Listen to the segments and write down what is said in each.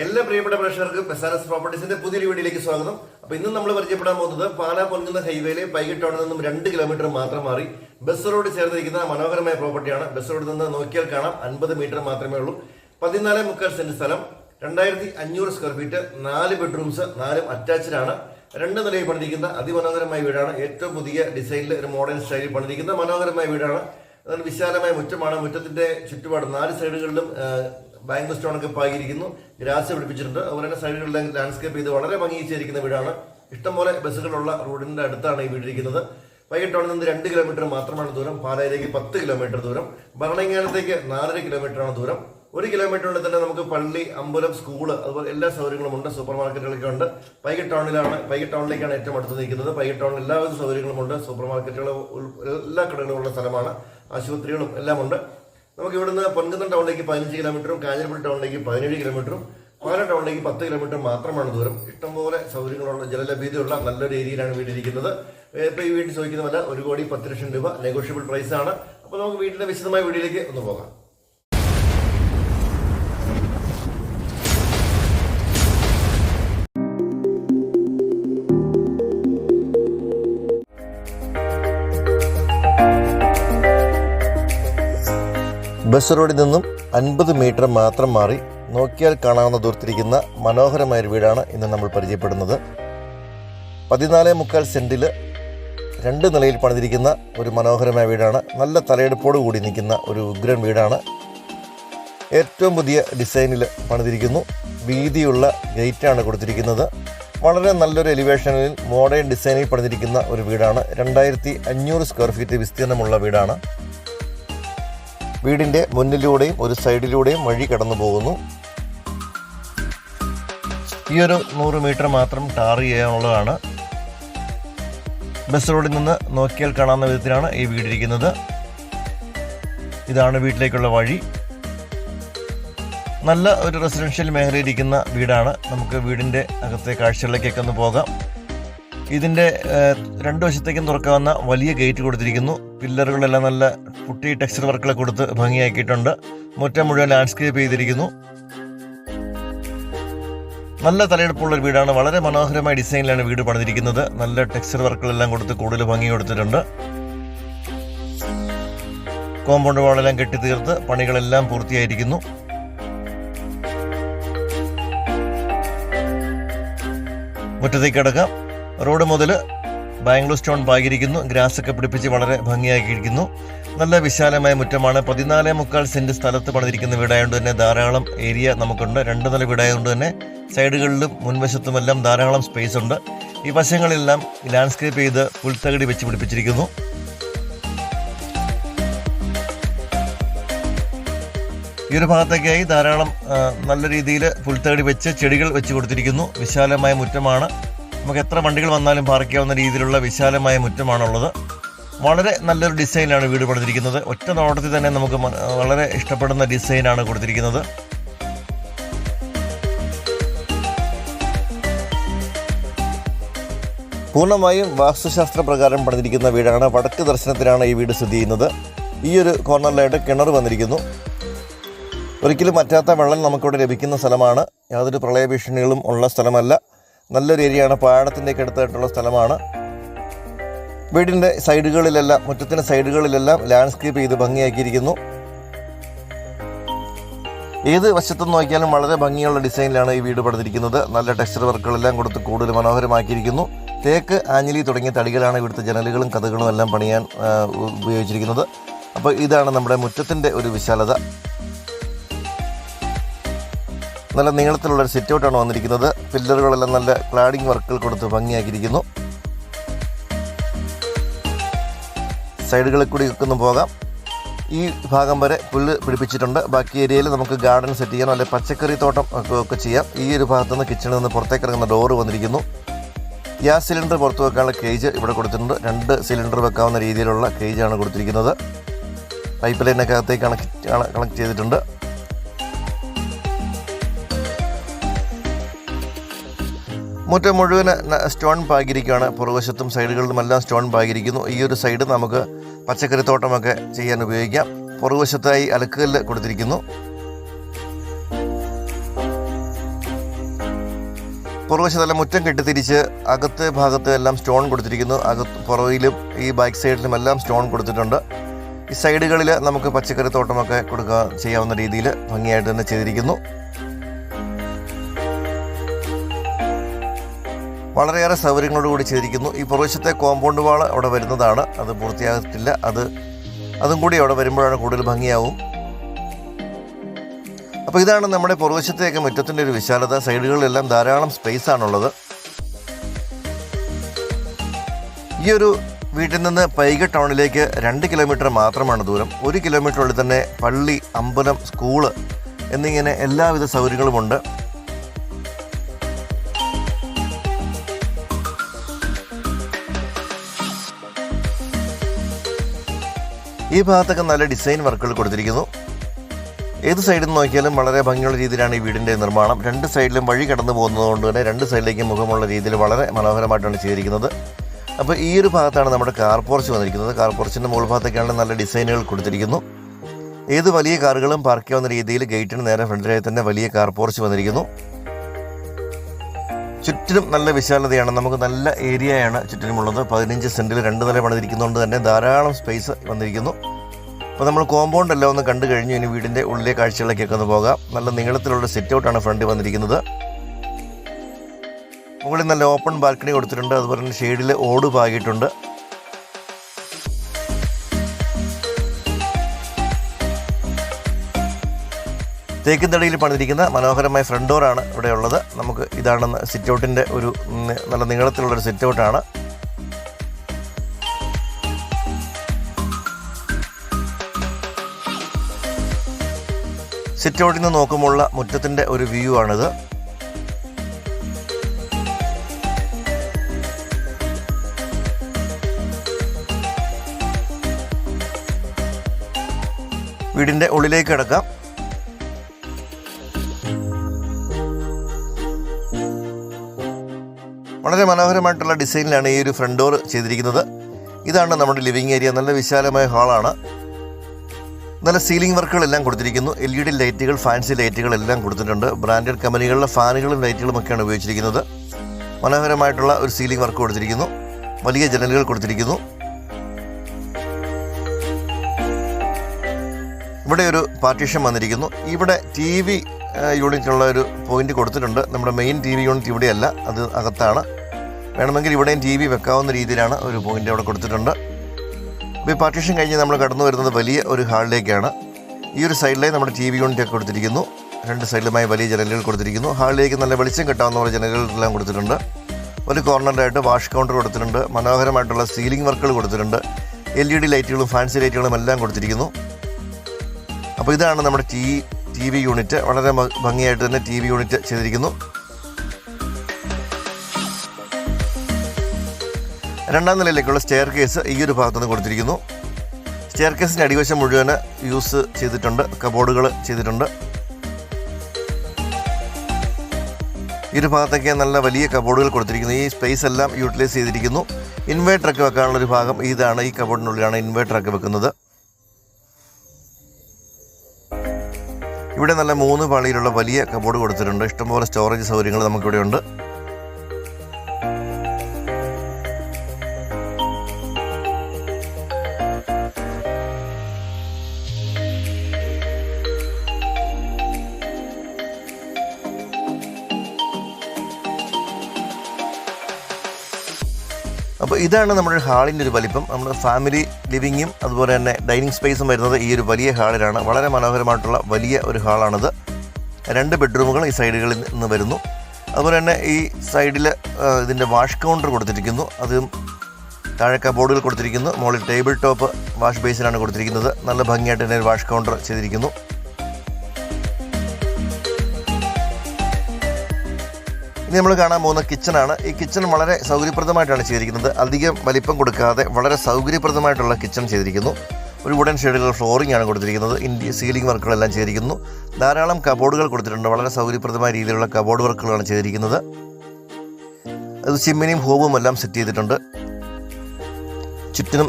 എല്ലാ പ്രിയപ്പെട്ട പ്രേക്ഷകർക്കും ബസാനസ് പ്രോപ്പർട്ടീസിന്റെ പുതിയൊരു വീഡിയോയിലേക്ക് സ്വാഗതം. അപ്പൊ ഇന്ന് നമ്മൾ പരിചയപ്പെടാൻ പോകുന്നത് പാലാ പൊൻകുന്ന ഹൈവേയിലെ പൈകിട്ട് ടൗണിൽ നിന്നും രണ്ട് കിലോമീറ്റർ മാത്രം മാറി ബസ് റോഡ് ചേർന്നിരിക്കുന്ന മനോഹരമായ പ്രോപ്പർട്ടിയാണ്. ബസ് റോഡിൽ നിന്ന് നോക്കിയാൽ കാണാം അൻപത് മീറ്റർ മാത്രമേ ഉള്ളൂ. പതിനാല് മുക്കാൽ സെന്റ് സ്ഥലം രണ്ടായിരത്തി അഞ്ഞൂറ് സ്ക്വയർ ഫീറ്റ് നാല് ബെഡ്റൂംസ് നാലും അറ്റാച്ച്ഡ് ആണ്. രണ്ട് നിലയിൽ പണിതിരിക്കുന്ന അതിമനോഹരമായ വീടാണ്. ഏറ്റവും പുതിയ ഡിസൈനിൽ ഒരു മോഡേൺ സ്റ്റൈലിൽ പണിതിരിക്കുന്ന മനോഹരമായ വീടാണ്. വിശാലമായ മുറ്റമാണ്. മുറ്റത്തിന്റെ ചുറ്റുപാട് നാല് സൈഡുകളിലും ബാങ്ക് സ്റ്റോൺ ഒക്കെ പാകിയിരിക്കുന്നു. ഗ്രാസ് പിടിപ്പിച്ചിട്ടുണ്ട്. അതുപോലെ തന്നെ സൈഡിലുള്ള ലാൻഡ്സ്കേപ്പ് ചെയ്ത് വളരെ ഭംഗിച്ചിരിക്കുന്ന വീടാണ്. ഇഷ്ടംപോലെ ബസ്സുകളുള്ള റോഡിന്റെ അടുത്താണ് ഈ വീടിരിക്കുന്നത്. വൈകിട്ട് ടൗണിൽ നിന്ന് രണ്ട് കിലോമീറ്റർ മാത്രമാണ് ദൂരം. പാലായിലേക്ക് പത്ത് കിലോമീറ്റർ ദൂരം. ഭരണങ്ങാനത്തേക്ക് നാലര കിലോമീറ്റർ ആണ് ദൂരം. ഒരു കിലോമീറ്ററിനുള്ളിൽ തന്നെ നമുക്ക് പള്ളി അമ്പലം സ്കൂൾ അതുപോലെ എല്ലാ സൗകര്യങ്ങളും ഉണ്ട്. സൂപ്പർ മാർക്കറ്റുകളൊക്കെ ഉണ്ട്. പൈകിട്ട് ടൗണിലാണ് പൈകിട്ട് ടൗണിലേക്കാണ് ഏറ്റവും അടുത്ത് നിൽക്കുന്നത്. പൈകിട്ട് ടൗണിൽ എല്ലാവിധ സൗകര്യങ്ങളും ഉണ്ട്. സൂപ്പർ മാർക്കറ്റുകൾ എല്ലാ കടകളും ഉള്ള സ്ഥലമാണ്. ആശുപത്രികളും എല്ലാം ഉണ്ട് നമുക്ക് ഇവിടുന്ന് പൊൻകുന്നം ടൗണിലേക്ക് പതിനഞ്ച് കിലോമീറ്ററും കാഞ്ഞിരപ്പള്ളി ടൗണിലേക്ക് പതിനേഴ് കിലോമീറ്ററും പാല ടൗണിലേക്ക് പത്ത് കിലോമീറ്റർ മാത്രമാണ് ദൂരം. ഇഷ്ടംപോലെ സൗകര്യങ്ങളുള്ള ജലലഭ്യതയുള്ള നല്ലൊരു ഏരിയയിലാണ് വീടിരിക്കുന്നത്. ഇപ്പൊ ഈ വീട്ടിൽ ചോദിക്കുന്ന വില ഒരു കോടി പത്ത് ലക്ഷം രൂപ നെഗോഷ്യബിൾ പ്രൈസാണ് അപ്പോൾ നമുക്ക് വീടിന്റെ വിശദമായ വീഡിയോയിലേക്ക് ഒന്ന് പോകാം. ബസ് റോഡിൽ നിന്നും അൻപത് മീറ്റർ മാത്രം മാറി നോക്കിയാൽ കാണാവുന്ന ദൂരത്തിരിക്കുന്ന മനോഹരമായ ഒരു വീടാണ് ഇന്ന് നമ്മൾ പരിചയപ്പെടുന്നത്. പതിനാല് മുക്കാൽ സെന്റിൽ രണ്ട് നിലയിൽ പണിതിരിക്കുന്ന ഒരു മനോഹരമായ വീടാണ്. നല്ല തലയെടുപ്പോട് കൂടി നിൽക്കുന്ന ഒരു ഉഗ്രൻ വീടാണ്. ഏറ്റവും പുതിയ ഡിസൈനിൽ പണിതിരിക്കുന്നു. വീതിയുള്ള ഗേറ്റാണ് കൊടുത്തിരിക്കുന്നത്. വളരെ നല്ലൊരു എലിവേഷനിൽ മോഡേൺ ഡിസൈനിൽ പണിതിരിക്കുന്ന ഒരു വീടാണ്. രണ്ടായിരത്തി അഞ്ഞൂറ് സ്ക്വയർ ഫീറ്റ് വിസ്തീർണമുള്ള വീടാണ്. വീടിന്റെ മുന്നിലൂടെയും ഒരു സൈഡിലൂടെയും വഴി കടന്നു പോകുന്നു. ഈ ഒരു നൂറ് മീറ്റർ മാത്രം ടാർ ചെയ്യാനുള്ളതാണ്. ബസ് റോഡിൽ നിന്ന് നോക്കിയാൽ കാണാവുന്ന വിധത്തിലാണ് ഈ വീടിരിക്കുന്നത് ഇതാണ് വീട്ടിലേക്കുള്ള വഴി. നല്ല ഒരു റെസിഡൻഷ്യൽ മേഖലയിരിക്കുന്ന വീടാണ്. നമുക്ക് വീടിന്റെ അകത്തെ കാഴ്ചകളിലേക്കൊക്കെ ഒന്ന് പോകാം. ഇതിന്റെ രണ്ട് വശത്തേക്കും തുറക്കാവുന്ന വലിയ ഗേറ്റ് കൊടുത്തിരിക്കുന്നു. പില്ലറുകളെല്ലാം നല്ല പുട്ടി ടെക്സ്ചർ വർക്കുകളെ കൊടുത്ത് ഭംഗിയാക്കിയിട്ടുണ്ട്. മുറ്റം മുഴുവൻ ലാൻഡ്സ്കേപ്പ് ചെയ്തിരിക്കുന്നു. നല്ല തലയെടുപ്പുള്ള വീടാണ്. വളരെ മനോഹരമായ ഡിസൈനിലാണ് വീട് പണിതിരിക്കുന്നത്. നല്ല ടെക്സ്ചർ വർക്കുകളെല്ലാം കൊടുത്ത് കൂടുതൽ ഭംഗി കൊടുത്തിട്ടുണ്ട്. കോമ്പൗണ്ട് വാളെല്ലാം കെട്ടി തീർത്ത് പണികളെല്ലാം പൂർത്തിയായിരിക്കുന്നു. മുറ്റത്തേക്ക് കിടക്കാം. റോഡ് മുതൽ ബാംഗ്ലൂർ സ്റ്റോൺ പാകിയിരിക്കുന്നു ഗ്രാസ് ഒക്കെ പിടിപ്പിച്ച് വളരെ ഭംഗിയാക്കിയിരിക്കുന്നു. നല്ല വിശാലമായ മുറ്റമാണ്. പതിനാല് മുക്കാൽ സെന്റ് സ്ഥലത്ത് പണിതിരിക്കുന്ന വീടായതുകൊണ്ട് തന്നെ ധാരാളം ഏരിയ നമുക്കുണ്ട്. രണ്ട് നില വീടായതുകൊണ്ട് തന്നെ സൈഡുകളിലും മുൻവശത്തുമെല്ലാം ധാരാളം സ്പേസ് ഉണ്ട്. ഈ വശങ്ങളെല്ലാം ലാൻഡ്സ്കേപ്പ് ചെയ്ത് പുൽത്തകടി വെച്ച് പിടിപ്പിച്ചിരിക്കുന്നു. ഈ ഒരു ഭാഗത്തേക്കായി ധാരാളം നല്ല രീതിയിൽ പുൽത്തകടി വെച്ച് ചെടികൾ വെച്ച് കൊടുത്തിരിക്കുന്നു. വിശാലമായ മുറ്റമാണ്. നമുക്ക് എത്ര വണ്ടികൾ വന്നാലും പാർക്ക് ചെയ്യാവുന്ന രീതിയിലുള്ള വിശാലമായ മുറ്റമാണുള്ളത്. വളരെ നല്ലൊരു ഡിസൈനാണ് വീട് പണിതിരിക്കുന്നത്. ഒറ്റ നോട്ടത്തിൽ തന്നെ നമുക്ക് വളരെ ഇഷ്ടപ്പെടുന്ന ഡിസൈനാണ് കൊടുത്തിരിക്കുന്നത്. പൂർണമായും വാസ്തുശാസ്ത്ര പ്രകാരം പണിതിരിക്കുന്ന വീടാണ്. വടക്ക് ദർശനത്തിലാണ് ഈ വീട് സ്ഥിതി ചെയ്യുന്നത്. ഈ ഒരു കോർണറിലായിട്ട് കിണർ വന്നിരിക്കുന്നു. ഒരിക്കലും പറ്റാത്ത വെള്ളം നമുക്കിവിടെ ലഭിക്കുന്ന സ്ഥലമാണ്. യാതൊരു പ്രളയഭീഷണികളും ഉള്ള സ്ഥലമല്ല. നല്ലൊരു ഏരിയയാണ്. പാടത്തിന്റെയൊക്കെ അടുത്തായിട്ടുള്ള സ്ഥലമാണ്. വീടിന്റെ സൈഡുകളിലെല്ലാം മുറ്റത്തിന്റെ സൈഡുകളിലെല്ലാം ലാൻഡ്സ്കേപ്പ് ചെയ്ത് ഭംഗിയാക്കിയിരിക്കുന്നു. ഏത് വശത്തും നോക്കിയാലും വളരെ ഭംഗിയുള്ള ഡിസൈനിലാണ് ഈ വീട് പണിതിരിക്കുന്നത്. നല്ല ടെക്സ്ചർ വർക്കുകളെല്ലാം കൊടുത്ത് കൂടുതൽ മനോഹരമാക്കിയിരിക്കുന്നു. തേക്ക് ആഞ്ഞലി തുടങ്ങിയ തടികളാണ് ഇവിടുത്തെ ജനലുകളും കഥകളും എല്ലാം പണിയാൻ ഉപയോഗിച്ചിരിക്കുന്നത്. അപ്പോൾ ഇതാണ് നമ്മുടെ മുറ്റത്തിന്റെ ഒരു വിശാലത. നല്ല നീളത്തിലുള്ള ഒരു ഔട്ടാണ് വന്നിരിക്കുന്നത്. പില്ലറുകളെല്ലാം നല്ല ക്ലാഡിംഗ് വർക്കുകൾ കൊടുത്ത് ഭംഗിയാക്കിയിരിക്കുന്നു. സൈഡുകളിൽ കൂടി ഒക്കെ ഒന്ന് പോകാം. ഈ ഭാഗം വരെ പുല്ല് പിടിപ്പിച്ചിട്ടുണ്ട്. ബാക്കി ഏരിയയിൽ നമുക്ക് ഗാർഡൻ സെറ്റ് ചെയ്യാം. അല്ലെങ്കിൽ പച്ചക്കറി തോട്ടം ഒക്കെ ചെയ്യാം. ഈ ഒരു ഭാഗത്ത് നിന്ന് കിച്ചണിൽ നിന്ന് പുറത്തേക്ക് ഇറങ്ങുന്ന ഡോറ് വന്നിരിക്കുന്നു. ഗ്യാസ് സിലിണ്ടർ പുറത്ത് വെക്കാനുള്ള കേജ് ഇവിടെ കൊടുത്തിട്ടുണ്ട്. രണ്ട് സിലിണ്ടർ വെക്കാവുന്ന രീതിയിലുള്ള കേജാണ് കൊടുത്തിരിക്കുന്നത്. പൈപ്പ് ലൈനൊക്കെ അകത്തേക്ക് കണക്ട് കണക്ട് ചെയ്തിട്ടുണ്ട്. മുറ്റം മുഴുവൻ സ്റ്റോൺ പാകിരിക്കുകയാണ് പുറകുവശത്തും സൈഡുകളിലുമെല്ലാം സ്റ്റോൺ പാകിരിക്കുന്നു ഈ ഒരു സൈഡ് നമുക്ക് പച്ചക്കറിത്തോട്ടമൊക്കെ ചെയ്യാൻ ഉപയോഗിക്കാം. പുറകുവശത്തായി അലക്കുകല്ല് കൊടുത്തിരിക്കുന്നു. പുറകുവശത്തല്ല മുറ്റം കെട്ടിത്തിരിച്ച് അകത്തെ ഭാഗത്ത് എല്ലാം സ്റ്റോൺ കൊടുത്തിരിക്കുന്നു. അകത്ത് പുറകിലും ഈ ബാക്ക് സൈഡിലും എല്ലാം സ്റ്റോൺ കൊടുത്തിട്ടുണ്ട്. ഈ സൈഡുകളിൽ നമുക്ക് പച്ചക്കറിത്തോട്ടമൊക്കെ കൊടുക്കുക ചെയ്യാവുന്ന രീതിയിൽ ഭംഗിയായിട്ട് തന്നെ ചെയ്തിരിക്കുന്നു. വളരെയേറെ സൗകര്യങ്ങളോട് കൂടി ചെയ്തിരിക്കുന്നു. ഈ പുറവശത്തെ കോമ്പൗണ്ട് വാൾ അവിടെ വരുന്നതാണ്. അത് പൂർത്തിയാകത്തില്ല. അത് അതും കൂടി അവിടെ വരുമ്പോഴാണ് കൂടുതൽ ഭംഗിയാവും. അപ്പോൾ ഇതാണ് നമ്മുടെ പുറവശത്തേക്ക് മുറ്റത്തിന്റെ ഒരു വിശാലത. സൈഡുകളിലെല്ലാം ധാരാളം സ്പേസ് ആണുള്ളത്. ഈ ഒരു വീട്ടിൽ നിന്ന് പൈക ടൗണിലേക്ക് രണ്ട് കിലോമീറ്റർ മാത്രമാണ് ദൂരം. ഒരു കിലോമീറ്ററുള്ളിൽ തന്നെ പള്ളി അമ്പലം സ്കൂൾ എന്നിങ്ങനെ എല്ലാവിധ സൗകര്യങ്ങളുമുണ്ട്. ഈ ഭാഗത്തൊക്കെ നല്ല ഡിസൈൻ വർക്കുകൾ കൊടുത്തിരിക്കുന്നു. ഏത് സൈഡിൽ നിന്ന് നോക്കിയാലും വളരെ ഭംഗിയുള്ള രീതിയിലാണ് ഈ വീടിന്റെ നിർമ്മാണം. രണ്ട് സൈഡിലും വഴി കടന്നു പോകുന്നതുകൊണ്ട് തന്നെ രണ്ട് സൈഡിലേക്കും മുഖമുള്ള രീതിയിൽ വളരെ മനോഹരമായിട്ടാണ് ചെയ്തിരിക്കുന്നത്. അപ്പോൾ ഈ ഒരു ഭാഗത്താണ് നമ്മുടെ കാർ പോർച്ച് വന്നിരിക്കുന്നത്. കാർ പോർച്ചിന്റെ മുകൾ ഭാഗത്തൊക്കെയാണ് നല്ല ഡിസൈനുകൾ കൊടുത്തിരിക്കുന്നു. ഏത് വലിയ കാറുകളും പാർക്ക് ചെയ്യാവുന്ന രീതിയിൽ ഗേറ്റിന് നേരെ ഫ്രണ്ടിലായി തന്നെ വലിയ കാർ പോർച്ച് വന്നിരിക്കുന്നു. ചുറ്റിനും നല്ല വിശാലതയാണ്. നമുക്ക് നല്ല ഏരിയയാണ് ചുറ്റിനുമുള്ളത്. പതിനഞ്ച് സെന്റിൽ രണ്ട് നില പണിതിരിക്കുന്നതുകൊണ്ട് തന്നെ ധാരാളം സ്പേസ് വന്നിരിക്കുന്നു. അപ്പോൾ നമ്മൾ കോമ്പൗണ്ട് എല്ലാം ഒന്ന് കണ്ടു കഴിഞ്ഞു. ഇനി വീടിന്റെ ഉള്ളിലെ കാഴ്ചകളിലേക്കൊക്കെ ഒന്ന് പോകാം. നല്ല നീളത്തിലുള്ള സെറ്റ് ഔട്ടാണ് ഫ്രണ്ടിൽ വന്നിരിക്കുന്നത്. മുകളിൽ നല്ല ഓപ്പൺ ബാൽക്കണി കൊടുത്തിട്ടുണ്ട്. അതുപോലെ തന്നെ ഷെയ്ഡിൽ ഓട് പാകിയിട്ടുണ്ട്. തേക്കിൻ തടിയിൽ പണിതിരിക്കുന്ന മനോഹരമായ ഫ്രണ്ട് ഡോറാണ് ഇവിടെ ഉള്ളത്. നമുക്ക് ഇതാണ് സിറ്റ് ഔട്ടിന്റെ ഒരു നല്ല നീളത്തിലുള്ളൊരു സിറ്റ് ഔട്ടാണ് സിറ്റ് ഔട്ടിൽ നിന്ന് നോക്കുമ്പോഴുള്ള മുറ്റത്തിന്റെ ഒരു വ്യൂ ആണിത്. വീടിന്റെ ഉള്ളിലേക്ക് കിടക്കാം. വളരെ മനോഹരമായിട്ടുള്ള ഡിസൈനിലാണ് ഈ ഒരു ഫ്രണ്ട് ഡോർ ചെയ്തിരിക്കുന്നത്. ഇതാണ് നമ്മുടെ ലിവിങ് ഏരിയ നല്ല വിശാലമായ ഹാളാണ് നല്ല സീലിംഗ് വർക്കുകളെല്ലാം കൊടുത്തിരിക്കുന്നു. എൽ ഇ ഡി ലൈറ്റുകൾ ഫാൻസി ലൈറ്റുകൾ എല്ലാം കൊടുത്തിട്ടുണ്ട്. ബ്രാൻഡഡ് കമ്പനികളിലെ ഫാനുകളും ലൈറ്റുകളും ഒക്കെയാണ് ഉപയോഗിച്ചിരിക്കുന്നത്. മനോഹരമായിട്ടുള്ള ഒരു സീലിംഗ് വർക്ക് കൊടുത്തിരിക്കുന്നു. വലിയ ജനലുകൾ കൊടുത്തിരിക്കുന്നു. ഇവിടെ ഒരു പാർട്ടീഷൻ വന്നിരിക്കുന്നു. ഇവിടെ ടി വി യൂണിറ്റുള്ള ഒരു പോയിന്റ് കൊടുത്തിട്ടുണ്ട്. നമ്മുടെ മെയിൻ ടി വി യൂണിറ്റ് ഇവിടെയല്ല. അത് അകത്താണ്. വേണമെങ്കിൽ ഇവിടെയും ടി വി വെക്കാവുന്ന രീതിയിലാണ് ഒരു പോയിന്റ് അവിടെ കൊടുത്തിട്ടുണ്ട്. അപ്പോൾ ഈ പാർട്ടീഷൻ കഴിഞ്ഞ് നമ്മൾ കടന്നു വരുന്നത് വലിയ ഒരു ഹാളിലേക്കാണ്. ഈ ഒരു സൈഡിലായി നമ്മുടെ ടി വി യൂണിറ്റ് ഒക്കെ കൊടുത്തിരിക്കുന്നു. രണ്ട് സൈഡിലുമായി വലിയ ജനലുകൾ കൊടുത്തിരിക്കുന്നു. ഹാളിലേക്ക് നല്ല വെളിച്ചം കിട്ടാവുന്ന പോലെ ജനലുകളെല്ലാം കൊടുത്തിട്ടുണ്ട്. ഒരു കോർണറിലായിട്ട് വാഷ് കൗണ്ടർ കൊടുത്തിട്ടുണ്ട്. മനോഹരമായിട്ടുള്ള സീലിംഗ് വർക്കുകൾ കൊടുത്തിട്ടുണ്ട്. എൽ ഇ ഡി ലൈറ്റുകളും ഫാൻസി ലൈറ്റുകളും എല്ലാം കൊടുത്തിരിക്കുന്നു. അപ്പോൾ ഇതാണ് നമ്മുടെ ടി ടി വി യൂണിറ്റ്. വളരെ ഭംഗിയായിട്ട് തന്നെ ടി വി യൂണിറ്റ് ചെയ്തിരിക്കുന്നു. രണ്ടാം നിലയിലേക്കുള്ള സ്റ്റെയർ കേസ് ഈ ഒരു ഭാഗത്തുനിന്ന് കൊടുത്തിരിക്കുന്നു. സ്റ്റെയർ കേസിന്റെ അടിവശം മുഴുവൻ യൂസ് ചെയ്തിട്ടുണ്ട് കബോർഡുകൾ ചെയ്തിട്ടുണ്ട്. ഈ ഒരു ഭാഗത്തൊക്കെ നല്ല വലിയ കബോർഡുകൾ കൊടുത്തിരിക്കുന്നു. ഈ സ്പേസ് എല്ലാം യൂട്ടിലൈസ് ചെയ്തിരിക്കുന്നു. ഇൻവേർട്ടറൊക്കെ വെക്കാനുള്ള ഒരു ഭാഗം ഇതാണ്. ഈ കബോർഡിനുള്ളിലാണ് ഇൻവേർട്ടറൊക്കെ വെക്കുന്നത്. ഇവിടെ നല്ല മൂന്ന് പാളിയിലുള്ള വലിയ കബോർഡ് കൊടുത്തിട്ടുണ്ട്. ഇഷ്ടംപോലെ സ്റ്റോറേജ് സൗകര്യങ്ങൾ നമുക്കിവിടെ ഉണ്ട് അപ്പോൾ ഇതാണ് നമ്മുടെ ഹാളിന്റെ ഒരു വലിപ്പം. നമ്മുടെ ഫാമിലി ലിവിങ്ങും അതുപോലെ തന്നെ ഡൈനിങ് സ്പേസും വരുന്നത് ഈ ഒരു വലിയ ഹാളിലാണ്. വളരെ മനോഹരമായിട്ടുള്ള വലിയ ഒരു ഹാളാണിത്. രണ്ട് ബെഡ്റൂമുകൾ ഈ സൈഡുകളിൽ നിന്ന് വരുന്നു. അതുപോലെ തന്നെ ഈ സൈഡിൽ ഇതിന്റെ വാഷ് കൗണ്ടർ കൊടുത്തിരിക്കുന്നു. അതും താഴെ കബോർഡുകൾ കൊടുത്തിരിക്കുന്നു. മുകളിൽ ടേബിൾ ടോപ്പ് വാഷ് ബേസിനാണ് കൊടുത്തിരിക്കുന്നത്. നല്ല ഭംഗിയായിട്ട് തന്നെ ഒരു വാഷ് കൗണ്ടർ ചെയ്തിരിക്കുന്നു. ഇനി നമ്മൾ കാണാൻ പോകുന്ന കിച്ചണാണ് ഈ കിച്ചൺ വളരെ സൗകര്യപ്രദമായിട്ടാണ് ചെയ്തിരിക്കുന്നത്. അധികം വലിപ്പം കൊടുക്കാതെ വളരെ സൗകര്യപ്രദമായിട്ടുള്ള കിച്ചൺ ചെയ്തിരിക്കുന്നു. ഒരു വുഡൻ ഷെയ്ഡുകൾ ഫ്ലോറിംഗ് ആണ് കൊടുത്തിരിക്കുന്നത്. ഇന്ത്യ സീലിംഗ് വർക്കുകളെല്ലാം ചെയ്തിരിക്കുന്നു. ധാരാളം കബോർഡുകൾ കൊടുത്തിട്ടുണ്ട്. വളരെ സൗകര്യപ്രദമായ രീതിയിലുള്ള കബോർഡ് വർക്കുകളാണ് ചെയ്തിരിക്കുന്നത്. അത് ചിമ്മിനിയും ഹോബും എല്ലാം സെറ്റ് ചെയ്തിട്ടുണ്ട്. ചുറ്റിനും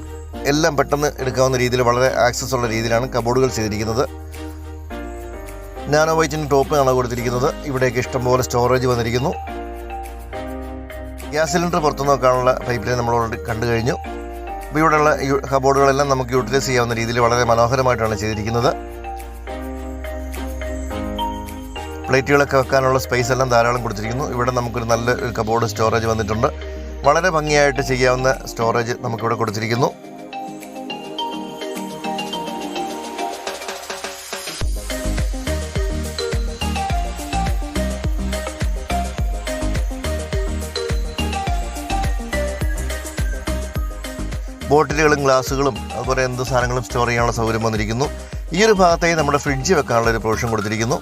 എല്ലാം പെട്ടെന്ന് എടുക്കാവുന്ന രീതിയിൽ വളരെ ആക്സസ് ഉള്ള രീതിയിലാണ് കബോർഡുകൾ ചെയ്തിരിക്കുന്നത്. നാനോ വൈറ്റിന് ടോപ്പ് ആണ് കൊടുത്തിരിക്കുന്നത്. ഇവിടേക്ക് ഇഷ്ടംപോലെ സ്റ്റോറേജ് വന്നിരിക്കുന്നു. ഗ്യാസ് സിലിണ്ടർ പുറത്തു നോക്കാനുള്ള പൈപ്പ് ലൈൻ നമ്മൾ ഓൾറെഡി കണ്ടു കഴിഞ്ഞു. അപ്പോൾ ഇവിടെയുള്ള കബോർഡുകളെല്ലാം നമുക്ക് യൂട്ടിലൈസ് ചെയ്യാവുന്ന രീതിയിൽ വളരെ മനോഹരമായിട്ടാണ് ചെയ്തിരിക്കുന്നത്. പ്ലേറ്റുകളൊക്കെ വെക്കാനുള്ള സ്പേസ് എല്ലാം ധാരാളം കൊടുത്തിരിക്കുന്നു. ഇവിടെ നമുക്കൊരു നല്ല കബോർഡ് സ്റ്റോറേജ് വന്നിട്ടുണ്ട്. വളരെ ഭംഗിയായിട്ട് ചെയ്യാവുന്ന സ്റ്റോറേജ് നമുക്കിവിടെ കൊടുത്തിരിക്കുന്നു. ബോട്ടിലുകളും ഗ്ലാസ്സുകളും അതുപോലെ എന്ത് സാധനങ്ങളും സ്റ്റോർ ചെയ്യാനുള്ള സൗകര്യം വന്നിരിക്കുന്നു. ഈ ഒരു ഭാഗത്തായി നമ്മുടെ ഫ്രിഡ്ജ് വെക്കാനുള്ള ഒരു പ്രൊവിഷൻ കൊടുത്തിരിക്കുന്നു.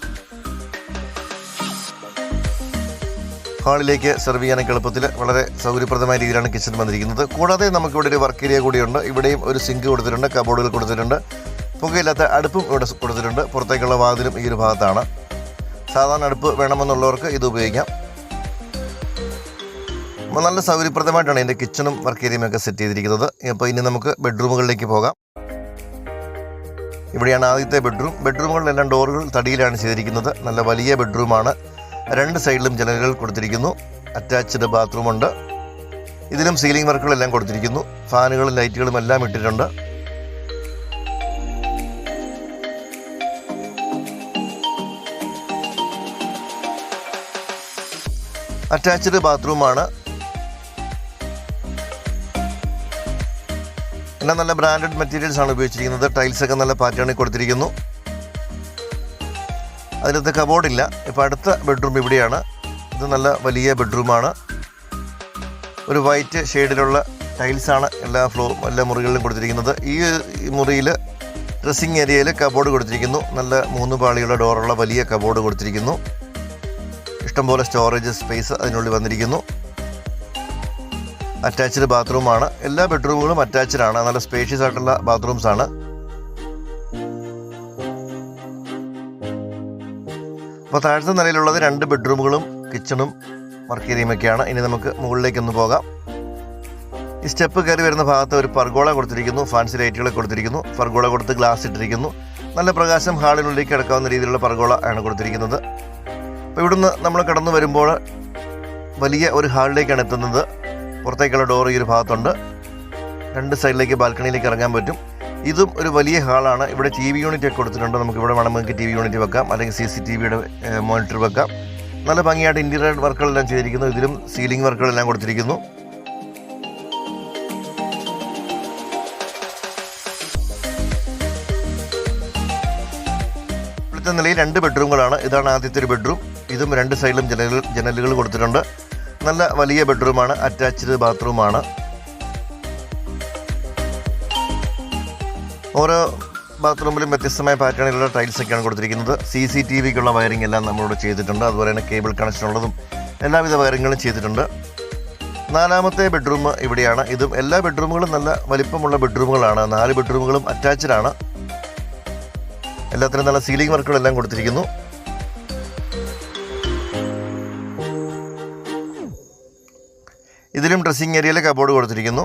ഹാളിലേക്ക് സെർവ് ചെയ്യാനൊക്കെ എളുപ്പത്തിൽ വളരെ സൗകര്യപ്രദമായ രീതിയിലാണ് കിച്ചൺ വന്നിരിക്കുന്നത്. കൂടാതെ നമുക്കിവിടെ ഒരു വർക്ക് ഏരിയ കൂടിയുണ്ട്. ഇവിടെയും ഒരു സിങ്ക് കൊടുത്തിട്ടുണ്ട് കബോർഡുകൾ കൊടുത്തിട്ടുണ്ട്. പുകയില്ലാത്ത അടുപ്പും ഇവിടെ കൊടുത്തിട്ടുണ്ട്. പുറത്തേക്കുള്ള വാതിലും ഈ ഒരു ഭാഗത്താണ്. സാധാരണ അടുപ്പ് വേണമെന്നുള്ളവർക്ക് ഇത് ഉപയോഗിക്കാം. അപ്പോൾ നല്ല സൗകര്യപ്രദമായിട്ടാണ് എന്റെ കിച്ചണും വർക്ക് ഏരിയയും ഒക്കെ സെറ്റ് ചെയ്തിരിക്കുന്നത്. അപ്പോൾ ഇനി നമുക്ക് ബെഡ്റൂമുകളിലേക്ക് പോകാം. ഇവിടെയാണ് ആദ്യത്തെ ബെഡ്റൂം ബെഡ്റൂമുകളിലെല്ലാം ഡോറുകൾ തടിയിലാണ് ചെയ്തിരിക്കുന്നത്. നല്ല വലിയ ബെഡ്റൂമാണ് രണ്ട് സൈഡിലും ജനലുകൾ കൊടുത്തിരിക്കുന്നു. അറ്റാച്ച്ഡ് ബാത്റൂമുണ്ട് ഇതിലും സീലിംഗ് വർക്കുകളെല്ലാം കൊടുത്തിരിക്കുന്നു. ഫാനുകളും ലൈറ്റുകളും എല്ലാം ഇട്ടിട്ടുണ്ട്. അറ്റാച്ച്ഡ് ബാത്റൂമാണ് എല്ലാം നല്ല ബ്രാൻഡഡ് മെറ്റീരിയൽസ് ആണ് ഉപയോഗിച്ചിരിക്കുന്നത്. ടൈൽസ് ഒക്കെ നല്ല പാറ്റേണിൽ കൊടുത്തിരിക്കുന്നു. അതിനകത്ത് കബോർഡ് ഇല്ല. ഇപ്പോൾ അടുത്ത ബെഡ്റൂം ഇവിടെയാണ്. ഇത് നല്ല വലിയ ബെഡ്റൂമാണ് ഒരു വൈറ്റ് ഷെയ്ഡിലുള്ള ടൈൽസാണ് എല്ലാ ഫ്ലോ എല്ലാ മുറികളിലും കൊടുത്തിരിക്കുന്നത്. ഈ മുറിയിൽ ഡ്രസ്സിങ് ഏരിയയിൽ കബോർഡ് കൊടുത്തിരിക്കുന്നു. നല്ല മൂന്ന് പാളിയുള്ള ഡോറുള്ള വലിയ കബോർഡ് കൊടുത്തിരിക്കുന്നു. ഇഷ്ടംപോലെ സ്റ്റോറേജ് സ്പേസ് അതിനുള്ളിൽ വന്നിരിക്കുന്നു. അറ്റാച്ച്ഡ് ബാത്റൂമാണ് എല്ലാ ബെഡ്റൂമുകളും അറ്റാച്ച്ഡ് ആണ്. നല്ല സ്പേഷ്യസ് ആയിട്ടുള്ള ബാത്റൂംസ് ആണ്. അപ്പോൾ താഴത്തെ നിലയിലുള്ളത് രണ്ട് ബെഡ്റൂമുകളും കിച്ചണും വർക്ക് ഏരിയയുമൊക്കെയാണ് ഇനി നമുക്ക് മുകളിലേക്കൊന്ന് പോകാം. ഈ സ്റ്റെപ്പ് കയറി വരുന്ന ഭാഗത്ത് ഒരു പർഗോള കൊടുത്തിരിക്കുന്നു. ഫാൻസി ലൈറ്റുകൾ കൊടുത്തിരിക്കുന്നു. പർഗോള കൊടുത്ത് ഗ്ലാസ് ഇട്ടിരിക്കുന്നു. നല്ല പ്രകാശം ഹാളിനുള്ളിലേക്ക് കിടക്കാവുന്ന രീതിയിലുള്ള പർഗോള ആണ് കൊടുത്തിരിക്കുന്നത്. അപ്പോൾ ഇവിടുന്ന് നമ്മൾ കടന്നു വരുമ്പോൾ വലിയ ഒരു ഹാളിലേക്കാണ് എത്തുന്നത്. പുറത്തേക്കുള്ള ഡോർ ഈ ഒരു ഭാഗത്തുണ്ട്. രണ്ട് സൈഡിലേക്ക് ബാൽക്കണിയിലേക്ക് ഇറങ്ങാൻ പറ്റും. ഇതും ഒരു വലിയ ഹാളാണ്. ഇവിടെ ടി വി യൂണിറ്റ് ഒക്കെ കൊടുത്തിട്ടുണ്ട്. നമുക്ക് ഇവിടെ വേണമെങ്കിൽ ടി വി യൂണിറ്റ് വെക്കാം. അല്ലെങ്കിൽ സി സി ടി വിയുടെ മോണിറ്റർ വെക്കാം. നല്ല ഭംഗിയായിട്ട് ഇന്റീരിയർ വർക്കുകളെല്ലാം ചെയ്തിരിക്കുന്നു. ഇതിലും സീലിംഗ് വർക്കുകളെല്ലാം കൊടുത്തിരിക്കുന്നു. ഇപ്പോഴത്തെ നിലയിൽ രണ്ട് ബെഡ്റൂമുകളാണ്. ഇതാണ് ആദ്യത്തെ ഒരു ബെഡ്റൂം. ഇതും രണ്ട് സൈഡിലും ജനലുകൾ ജനലുകൾ കൊടുത്തിട്ടുണ്ട്. നല്ല വലിയ ബെഡ്റൂമാണ് അറ്റാച്ച്ഡ് ബാത്റൂമാണ്. ഓരോ ബാത്റൂമിലും വ്യത്യസ്തമായ പാറ്റേണിലുള്ള ടൈൽസ് ഒക്കെയാണ് കൊടുത്തിരിക്കുന്നത്. സി സി ടി വിക്കുള്ള വയറിംഗ് എല്ലാം നമ്മളോട് ചെയ്തിട്ടുണ്ട്. അതുപോലെ തന്നെ കേബിൾ കണക്ഷൻ ഉള്ളതും എല്ലാവിധ വയറിങ്ങുകളും ചെയ്തിട്ടുണ്ട്. നാലാമത്തെ ബെഡ്റൂം ഇവിടെയാണ്. ഇതും എല്ലാ ബെഡ്റൂമുകളും നല്ല വലിപ്പമുള്ള ബെഡ്റൂമുകളാണ് നാല് ബെഡ്റൂമുകളും അറ്റാച്ച്ഡ് ആണ്. എല്ലാത്തിനും നല്ല സീലിംഗ് വർക്കുകളെല്ലാം കൊടുത്തിരിക്കുന്നു. ഇതിലും ഡ്രസ്സിംഗ് ഏരിയയിൽ കബോർഡ് കൊടുത്തിരിക്കുന്നു.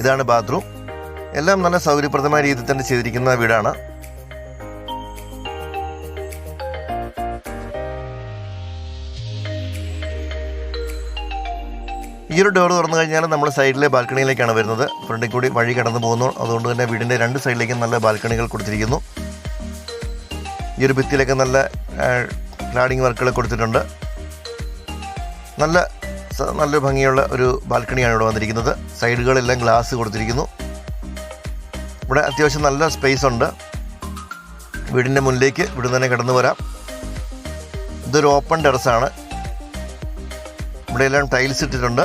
ഇതാണ് ബാത്റൂം എല്ലാം നല്ല സൗകര്യപ്രദമായ രീതിയിൽ തന്നെ ചെയ്തിരിക്കുന്ന വീടാണ്. ഈ ഒരു ഡോർ തുറന്നു കഴിഞ്ഞാൽ നമ്മൾ സൈഡിലെ ബാൽക്കണിയിലേക്കാണ് വരുന്നത്. ഫ്രണ്ടിൽ കൂടി വഴി കടന്നു പോകുന്നു. അതുകൊണ്ട് തന്നെ വീടിന്റെ രണ്ട് സൈഡിലേക്കും നല്ല ബാൽക്കണികൾ കൊടുത്തിരിക്കുന്നു. ഈ ഒരു ഭിത്തിയിലൊക്കെ നല്ല ക്ലാഡിങ് വർക്കുകൾ കൊടുത്തിട്ടുണ്ട്. നല്ല നല്ല ഭംഗിയുള്ള ഒരു ബാൽക്കണിയാണ് ഇവിടെ വന്നിരിക്കുന്നത്. സൈഡുകളെല്ലാം ഗ്ലാസ് കൊടുത്തിരിക്കുന്നു. ഇവിടെ അത്യാവശ്യം നല്ല സ്പേസ് ഉണ്ട്. വീടിന്റെ മുന്നിലേക്ക് ഇവിടെ തന്നെ കിടന്നു വരാം. ഇതൊരു ഓപ്പൺ ടെറസാണ് ഇവിടെ എല്ലാം ടൈൽസ് ഇട്ടിട്ടുണ്ട്.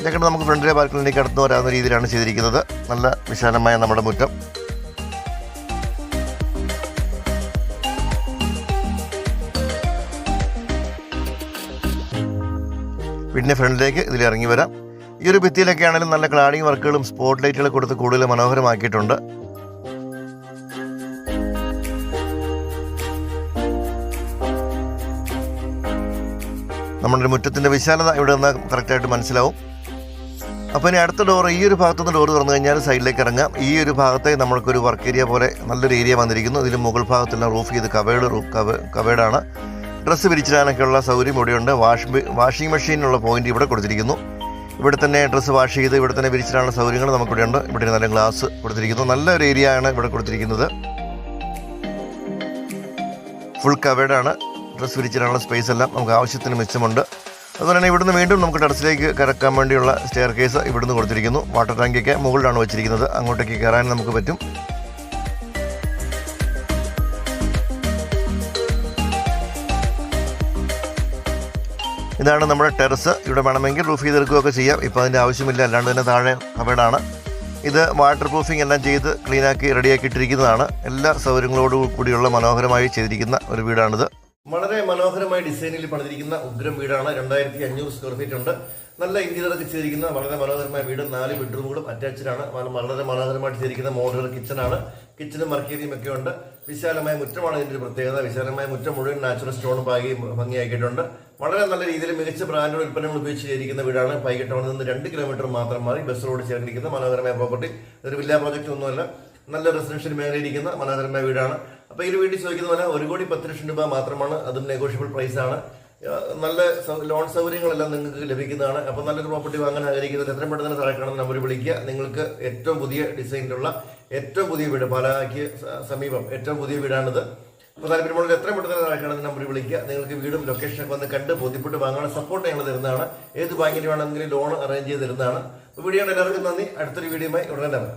ഇതൊക്കെ നമുക്ക് ഫ്രണ്ടിലെ ബാൽക്കണിയിലേക്ക് കടന്നു വരാവുന്ന രീതിയിലാണ് ചെയ്തിരിക്കുന്നത്. നല്ല വിശാലമായ നമ്മുടെ മുറ്റം. വീടിന്റെ ഫ്രണ്ടിലേക്ക് ഇതിൽ ഇറങ്ങി വരാം. ഈ ഒരു ഭിത്തിയിലൊക്കെ ആണെങ്കിലും നല്ല ക്ലാഡിങ് വർക്കുകളും സ്പോട്ട് ലൈറ്റുകൾ കൊടുത്ത് കൂടുതൽ മനോഹരമാക്കിയിട്ടുണ്ട്. നമ്മുടെ മുറ്റത്തിന്റെ വിശാലത ഇവിടെ നിന്ന് കറക്റ്റായിട്ട് മനസ്സിലാവും. അപ്പോൾ ഇനി അടുത്ത ഡോർ ഈ ഒരു ഭാഗത്തുനിന്ന് ഡോർ തുറന്നു കഴിഞ്ഞാൽ സൈഡിലേക്ക് ഇറങ്ങാം. ഈ ഒരു ഭാഗത്തെ നമ്മൾക്കൊരു വർക്ക് ഏരിയ പോലെ നല്ലൊരു ഏരിയ വന്നിരിക്കുന്നു. ഇതിൽ മുകൾ ഭാഗത്തുള്ള റൂഫ് ചെയ്ത് കവേഡ് കവേഡാണ് ഡ്രസ്സ് വിരിച്ചിടാനൊക്കെയുള്ള സൗകര്യം ഇവിടെയുണ്ട്. വാഷ് വാഷിംഗ് മെഷീനുള്ള പോയിന്റ് ഇവിടെ കൊടുത്തിരിക്കുന്നു. ഇവിടെ തന്നെ ഡ്രസ്സ് വാഷ് ചെയ്ത് ഇവിടെ തന്നെ വിരിച്ചിടാനുള്ള സൗകര്യങ്ങൾ നമുക്കിവിടെ ഉണ്ട് ഇവിടെ നല്ല ഗ്ലാസ് കൊടുത്തിരിക്കുന്നു. നല്ലൊരു ഏരിയ ആണ് ഇവിടെ കൊടുത്തിരിക്കുന്നത്. ഫുൾ കവേഡാണ് ഡ്രസ്സ് വിരിച്ചിടാനുള്ള സ്പേസ് എല്ലാം നമുക്ക് ആവശ്യത്തിന് മിച്ചമുണ്ട്. അതുപോലെ തന്നെ ഇവിടുന്ന് വീണ്ടും നമുക്ക് ടെറസിലേക്ക് കിടക്കാൻ വേണ്ടിയുള്ള സ്റ്റെയർ കേസ് ഇവിടുന്ന് കൊടുത്തിരിക്കുന്നു. വാട്ടർ ടാങ്കിയൊക്കെ മുകളിലാണ് വെച്ചിരിക്കുന്നത്. അങ്ങോട്ടേക്ക് കയറാൻ നമുക്ക് പറ്റും. ഇതാണ് നമ്മുടെ ടെറസ്. ഇവിടെ വേണമെങ്കിൽ റൂഫ് ചെയ്തെടുക്കുകയൊക്കെ ചെയ്യാം. ഇപ്പോൾ അതിന്റെ ആവശ്യമില്ല. അല്ലാണ്ട് തന്നെ താഴെ കവേഡാണ് ഇത് വാട്ടർ പ്രൂഫിംഗ് എല്ലാം ചെയ്ത് ക്ലീനാക്കി റെഡിയാക്കി ഇട്ടിരിക്കുന്നതാണ്. എല്ലാ സൗകര്യങ്ങളോടു കൂടിയുള്ള മനോഹരമായി ചെയ്തിരിക്കുന്ന ഒരു വീടാണിത്. വളരെ മനോഹരമായ ഡിസൈനിൽ പണിതിരിക്കുന്ന ഉഗ്രം വീടാണ്. രണ്ടായിരത്തി അഞ്ഞൂറ് സ്ക്വയർ ഫീറ്റ് ഉണ്ട്. നല്ല ഇന്റീരിയറൊക്കെ ചെയ്തിരിക്കുന്ന വളരെ മനോഹരമായ വീട്. നാല് ബെഡ്റൂമുകളും അറ്റാച്ച്ഡ് ആണ്. വളരെ- മനോഹരമായിട്ട് ചെയ്തിരിക്കുന്ന മോഡുലർ കിച്ചണാണ് കിച്ചണും മർക്കേരിയും ഒക്കെ ഉണ്ട്. വിശാലമായ മുറ്റമാണ് ഇതിന്റെ പ്രത്യേകത. വിശാലമായ മുറ്റം മുഴുവൻ നാച്ചുറൽ സ്റ്റോൺ പാകി ഭംഗിയാക്കിയിട്ടുണ്ട്. വളരെ നല്ല രീതിയിൽ മികച്ച ബ്രാൻഡ് ഉൽപ്പന്നങ്ങൾ ഉപയോഗിച്ച് ചെയ്തിരിക്കുന്ന വീടാണ് പൈകി ടൗണിൽ നിന്ന് രണ്ട് കിലോമീറ്റർ മാത്രം മാറി ബസ് റോഡ് ചേർന്നിരിക്കുന്ന മനോഹരമായ പ്രോപ്പർട്ടി ഒരു വില്ല പ്രോജക്റ്റ് ഒന്നുമല്ല. നല്ല റെസിഡൻഷ്യൽ മേഖലയിരിക്കുന്ന മനോഹരമായ വീടാണ്. അപ്പൊ ഈ വീട്ടിൽ ചോദിക്കുന്ന പോലെ ഒരു കോടി പത്ത് ലക്ഷം രൂപ മാത്രമാണ്. അതും നെഗോഷ്യബിൾ പ്രൈസ് ആണ്. നല്ല ലോൺ സൗകര്യങ്ങളെല്ലാം നിങ്ങൾക്ക് ലഭിക്കുന്നതാണ്. അപ്പോൾ നല്ലൊരു പ്രോപ്പർട്ടി വാങ്ങാൻ ആഗ്രഹിക്കുന്നത് എത്രയും പെട്ടെന്ന് തന്നെ നമ്പർ വിളിക്കുക. നിങ്ങൾക്ക് ഏറ്റവും പുതിയ ഡിസൈനിലുള്ള ഏറ്റവും പുതിയ വീട് പാലാക്ക് സമീപം ഏറ്റവും പുതിയ വീടാണിത്. അപ്പോൾ താല്പര്യമുള്ള എത്ര പെട്ടെന്ന് താഴെ നമ്പർ വിളിക്കുക. നിങ്ങൾക്ക് വീടും ലൊക്കേഷനൊക്കെ വന്ന് കണ്ട് ബോധ്യപ്പെട്ട് വാങ്ങാനുള്ള സപ്പോർട്ട് ഞങ്ങൾ തരുന്നതാണ്. ഏത് ബാങ്കിന് വേണമെങ്കിലും ലോൺ അറേഞ്ച് ചെയ്ത് തരുന്നതാണ്. വീഡിയോ എല്ലാവർക്കും നന്ദി. അടുത്തൊരു വീഡിയോയുമായി ഉടനെ തന്നെ